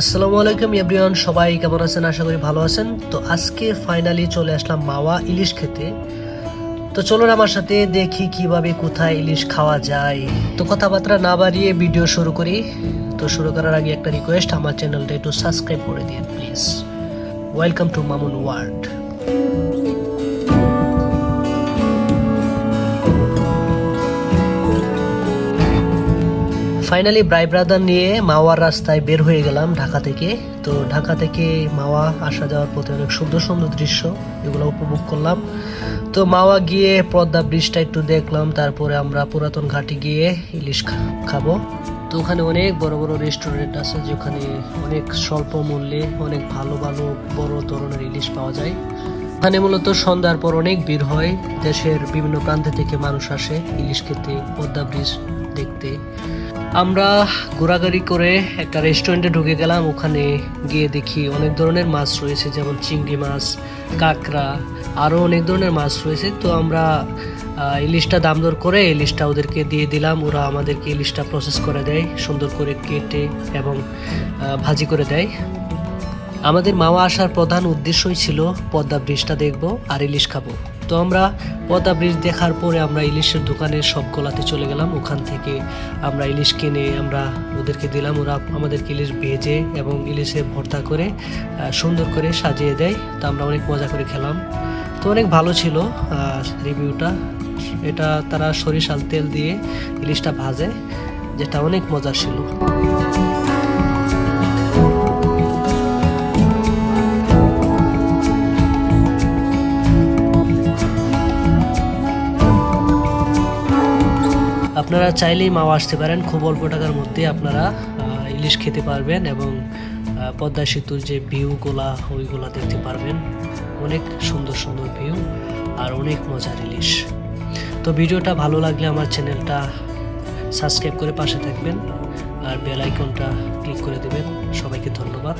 আসসালামু আলাইকুম, এভরিওয়ান। সবাই কেমন আছেন? আশা করি ভালো আছেন। তো আজকে ফাইনালি চলে আসলাম মাওয়া ইলিশ খেতে। তো চলুন আমার সাথে দেখি কীভাবে, কোথায় ইলিশ খাওয়া যায়। তো কথাবার্তা না বাড়িয়ে ভিডিও শুরু করি। তো শুরু করার আগে একটা রিকোয়েস্ট আমার চ্যানেলটা একটু সাবস্ক্রাইব করে দিন please welcome to Mamun world finally ব্রাই brother নিয়ে মাওয়ার রাস্তায় বের হয়ে গেলাম ঢাকা থেকে। তো ঢাকা থেকে মাওয়া আসা যাওয়ার পথে অনেক সুন্দর সুন্দর দৃশ্য এগুলো উপভোগ করলাম। তো মাওয়া গিয়ে পদ্মা ব্রিজটা একটু দেখলাম, তারপরে আমরা পুরাতন ঘাটে গিয়ে ইলিশ খাব। তো ওখানে অনেক বড় বড় রেস্টুরেন্ট আছে যেখানে অনেক স্বল্প মূল্যে অনেক ভালো ভালো বড় ধরনের ইলিশ পাওয়া যায়। ওখানে মূলত সন্ধ্যার পর অনেক ভিড় হয়। দেশের বিভিন্ন প্রান্ত থেকে মানুষ আসে ইলিশ খেতে, পদ্মা ব্রিজ দেখতে। আমরা ঘোরাঘুরি করে একটা রেস্টুরেন্টে ঢুকে গেলাম। ওখানে গিয়ে দেখি অনেক ধরনের মাছ রয়েছে, যেমন চিংড়ি মাছ, কাঁকড়া আরও অনেক ধরনের মাছ রয়েছে। তো আমরা ইলিশটা দাম দর করে ইলিশটা ওদেরকে দিয়ে দিলাম। ওরা আমাদেরকে ইলিশটা প্রসেস করে দেয়, সুন্দর করে কেটে এবং ভাজি করে দেয়। আমাদের মাওয়া আসার প্রধান উদ্দেশ্যই ছিল পদ্মা ব্রিজটা দেখব আর ইলিশ খাব। তো আমরা পদ্মা ব্রিজ দেখার পরে আমরা ইলিশের দোকানের সব গোলাতে চলে গেলাম। ওখান থেকে আমরা ইলিশ কিনে আমরা ওদেরকে দিলাম। ওরা আমাদেরকে ইলিশ ভেজে এবং ইলিশে ভর্তা করে সুন্দর করে সাজিয়ে দেয়। তো আমরা অনেক মজা করে খেলাম। তো অনেক ভালো ছিল রিভিউটা। এটা তারা সরিষার তেল দিয়ে ইলিশটা ভাজে, যেটা অনেক মজা ছিল। আপনারা চাইলেই মাও আসতে পারেন। খুব অল্প টাকার মধ্যে আপনারা ইলিশ খেতে পারবেন এবং পদ্মা সেতুর যে ভিউগুলা ওইগুলা দেখতে পারবেন। অনেক সুন্দর সুন্দর ভিউ আর অনেক মজার ইলিশ। তো ভিডিওটা ভালো লাগলে আমার চ্যানেলটা সাবস্ক্রাইব করে পাশে থাকবেন আর বেল আইকনটা ক্লিক করে দেবেন। সবাইকে ধন্যবাদ।